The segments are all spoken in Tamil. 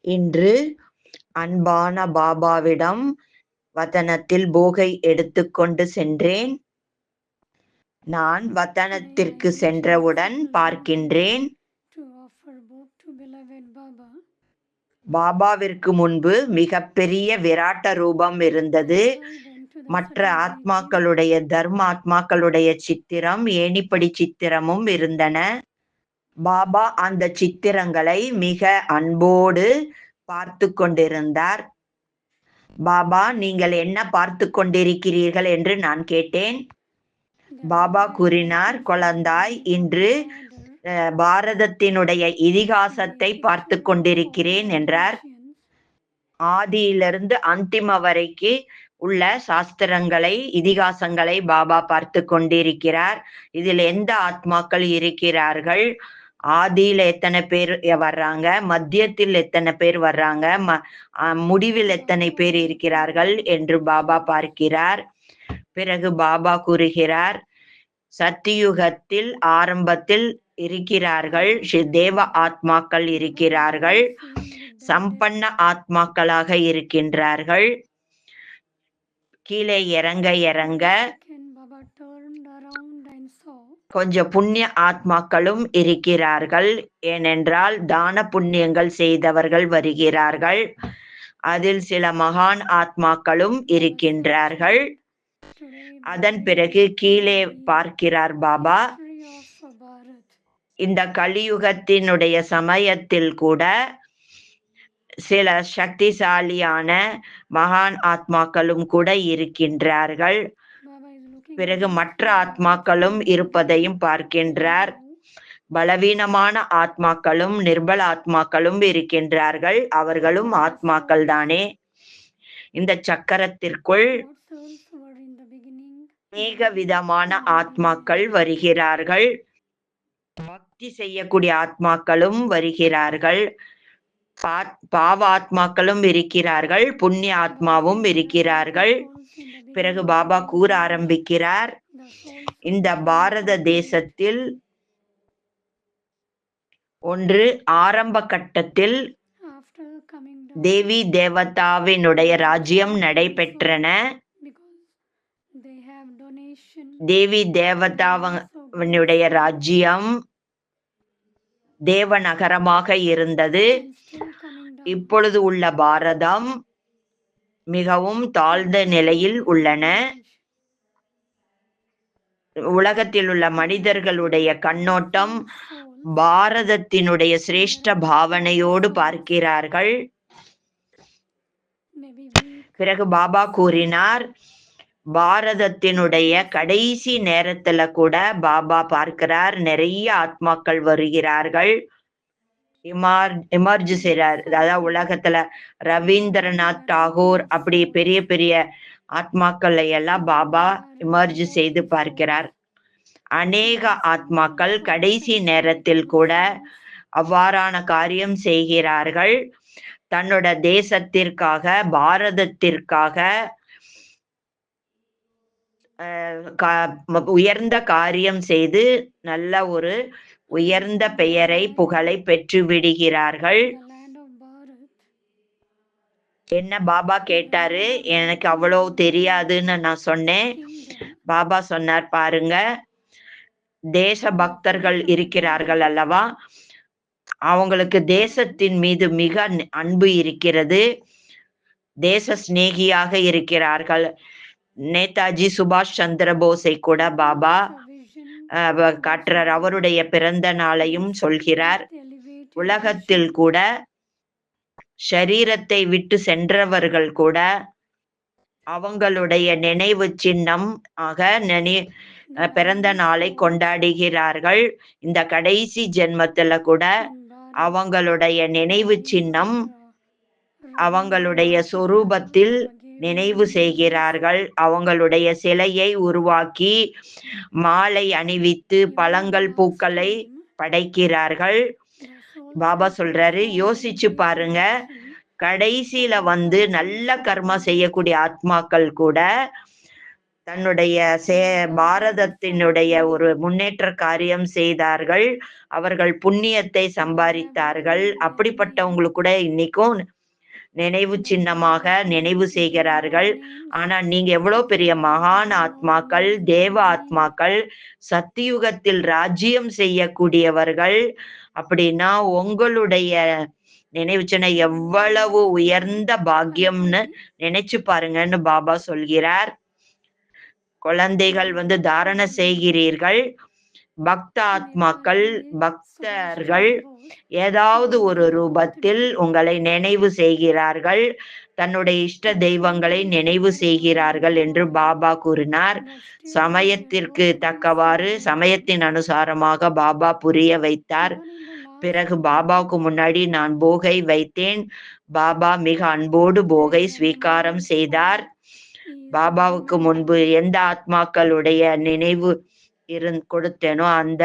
இன்று அன்பான பாபாவிடம் வதனத்தில் போகை எடுத்துக்கொண்டு சென்றேன். நான் வதனத்திற்கு சென்றவுடன் பார்க்கின்றேன். பாபாவிற்கு முன்பு மிகப்பெரிய விராட்ட ரூபம் இருந்தது. மற்ற ஆத்மாக்களுடைய தர்ம ஆத்மாக்களுடைய சித்திரம் ஏணிப்படி சித்திரமும் இருந்தன. பாபா அந்த சித்திரங்களை மிக அன்போடு பார்த்து கொண்டிருந்தார் பாபா நீங்கள் என்ன பார்த்து கொண்டிருக்கிறீர்கள் என்று நான் கேட்டேன். பாபா கூறினார் குழந்தாய் இன்று அஹ், பாரதத்தினுடைய இதிகாசத்தை பார்த்து கொண்டிருக்கிறேன் என்றார். ஆதியிலிருந்து அந்திம வரைக்கு உள்ள சாஸ்திரங்களை இதிகாசங்களை பாபா பார்த்து கொண்டிருக்கிறார் இதில் எந்த ஆத்மாக்கள் இருக்கிறார்கள்? ஆதியில எத்தனை பேர் வர்றாங்க மத்தியத்தில் எத்தனை பேர் வர்றாங்க ம முடிவில் எத்தனை பேர் இருக்கிறார்கள் என்று பாபா பார்க்கிறார். பிறகு பாபா கூறுகிறார் சத்தியுகத்தில் ஆரம்பத்தில் இருக்கிறார்கள் ஸ்ரீ தேவ ஆத்மாக்கள் இருக்கிறார்கள் சம்பன்ன ஆத்மாக்களாக இருக்கின்றார்கள். கீழே இறங்க இறங்க கொஞ்சம் புண்ணிய ஆத்மாக்களும் இருக்கிறார்கள். ஏனென்றால் தான புண்ணியங்கள் செய்தவர்கள் வருகிறார்கள். அதில் சில மகான் ஆத்மாக்களும் இருக்கின்றார்கள். அதன் பிறகு கீழே பார்க்கிறார் பாபா. இந்த கலியுகத்தினுடைய சமயத்தில் கூட சில சக்திசாலியான மகான் ஆத்மாக்களும் கூட இருக்கின்றார்கள். பிறகு மற்ற ஆத்மாக்களும் இருப்பதையும் பார்க்கின்றார். பலவீனமான ஆத்மாக்களும் நிர்பல ஆத்மாக்களும் இருக்கின்றார்கள். அவர்களும் ஆத்மாக்கள் தானே இந்த சக்கரத்திற்குள் அநேக விதமான ஆத்மாக்கள் வருகிறார்கள். பக்தி செய்யக்கூடிய ஆத்மாக்களும் வருகிறார்கள். பாவ ஆத்மாக்களும் இருக்கிறார்கள். புண்ணிய ஆத்மாவும் இருக்கிறார்கள். பிறகு பாபா கூற ஆரம்பிக்கிறார். இந்த பாரத தேசத்தில் ஒன்று ஆரம்ப கட்டத்தில் தேவி தேவதாவினுடைய ராஜ்யம் நடைபெற்றன. தேவி தேவதாவனுடைய ராஜ்யம் தேவநகரமாக இருந்தது. இப்பொழுது உள்ள பாரதம் மிகவும் தாழ்ந்த நிலையில் உள்ளன. உலகத்தில் உள்ள மனிதர்களுடைய கண்ணோட்டம் பாரதத்தினுடைய சிரேஷ்ட பாவனையோடு பார்க்கிறார்கள். பிறகு பாபா கூறினார் பாரதத்தினுடைய கடைசி நேரத்துல கூட பாபா பார்க்கிறார் நிறைய ஆத்மாக்கள் வருகிறார்கள். இமார் எமர்ஜ் செய்யறார் அதாவது உலகத்துல ரவீந்திரநாத் டாகூர் அப்படி பெரிய பெரிய ஆத்மாக்களை எல்லாம் பாபா எமர்ஜ் செய்து பார்க்கிறார். அநேக ஆத்மாக்கள் கடைசி நேரத்தில் கூட அவ்வாறான காரியம் செய்கிறார்கள். தன்னோட தேசத்திற்காக பாரதத்திற்காக கா- உயர்ந்த காரியம் செய்து நல்ல ஒரு உயர்ந்த பெயரை புகழை பெற்று விடுகிறார்கள் என்ன பாபா கேட்டாரு? எனக்கு அவ்வளோ தெரியாதுன்னு நான் சொன்னேன். பாபா சொன்னார் பாருங்க தேச பக்தர்கள் இருக்கிறார்கள் அல்லவா? அவங்களுக்கு தேசத்தின் மீது மிக அன்பு இருக்கிறது. தேச சிநேகியாக இருக்கிறார்கள். நேதாஜி சுபாஷ் சந்திர போஸை கூட பாபா காட்டுறார். அவருடைய பிறந்த நாளையும் சொல்கிறார். உலகத்தில் கூட ஷரீரத்தை விட்டு சென்றவர்கள் கூட அவங்களுடைய நினைவு சின்னம் ஆக நினை பிறந்த நாளை கொண்டாடுகிறார்கள். இந்த கடைசி ஜென்மத்துல கூட அவங்களுடைய நினைவு சின்னம் அவங்களுடைய சொரூபத்தில் நினைவு செய்கிறார்கள். அவங்களுடைய சிலையை உருவாக்கி மாலை அணிவித்து பழங்கள் பூக்களை படைக்கிறார்கள். பாபா சொல்றாரு யோசிச்சு பாருங்க. கடைசியில வந்து நல்ல கர்மா செய்யக்கூடிய ஆத்மாக்கள் கூட தன்னுடைய சே பாரதத்தினுடைய ஒரு முன்னேற்ற காரியம் செய்தார்கள். அவர்கள் புண்ணியத்தை சம்பாதித்தார்கள். அப்படிப்பட்டவங்களுக்கு கூட இன்னைக்கும் நினைவு சின்னமாக நினைவு செய்கிறார்கள். ஆனா நீங்க எவ்வளவு பெரிய மகான் ஆத்மாக்கள் தேவ ஆத்மாக்கள் சத்தியுகத்தில் ராஜ்யம் செய்யக்கூடியவர்கள் அப்படின்னா உங்களுடைய நினைவு சின்ன எவ்வளவு உயர்ந்த பாக்கியம்னு நினைச்சு பாருங்கன்னு பாபா சொல்கிறார். குழந்தைகள் வந்து தாரண செய்கிறீர்கள். பக்த ஆத்மாக்கள் பக்தர்கள் ஏதாவது ஒரு ரூபத்தில் உங்களை நினைவு செய்கிறார்கள் தன்னுடைய இஷ்ட தெய்வங்களை நினைவு செய்கிறார்கள் என்று பாபா கூறினார். சமயத்திற்கு தக்கவாறு சமயத்தின் அனுசாரமாக பாபா புரிய வைத்தார். பிறகு பாபாவுக்கு முன்னாடி நான் போகை வைத்தேன். பாபா மிக அன்போடு போகை ஸ்வீகாரம் செய்தார். பாபாவுக்கு முன்பு எந்த ஆத்மாக்களுடைய நினைவு இருந் கொடுத்தேனோ அந்த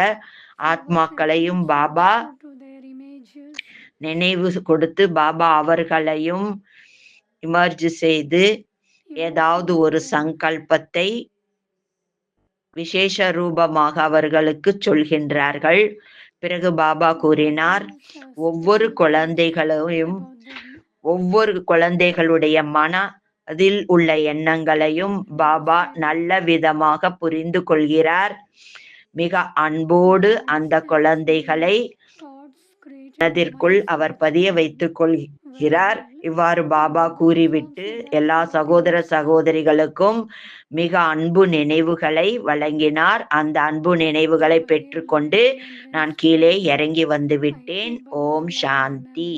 ஆத்மாக்களையும் பாபா நினைவு கொடுத்து பாபா அவர்களையும் இமர்ஜ் செய்து ஏதாவது ஒரு சங்கல்பத்தை விசேஷ ரூபமாக அவர்களுக்கு சொல்கின்றார்கள். பிறகு பாபா கூறினார் ஒவ்வொரு குழந்தைகளையும் ஒவ்வொரு குழந்தைகளுடைய மன அதில் உள்ள எண்ணங்களையும் பாபா நல்ல விதமாக புரிந்து கொள்கிறார். மிக அன்போடு அந்த குழந்தைகளை மனதிற்குள் அவர் பதிய வைத்துக் கொள்கிறார். இவ்வாறு பாபா கூறிவிட்டு எல்லா சகோதர சகோதரிகளுக்கும் மிக அன்பு நினைவுகளை வழங்கினார். அந்த அன்பு நினைவுகளை பெற்றுக்கொண்டு நான் கீழே இறங்கி வந்து விட்டேன் ஓம் சாந்தி.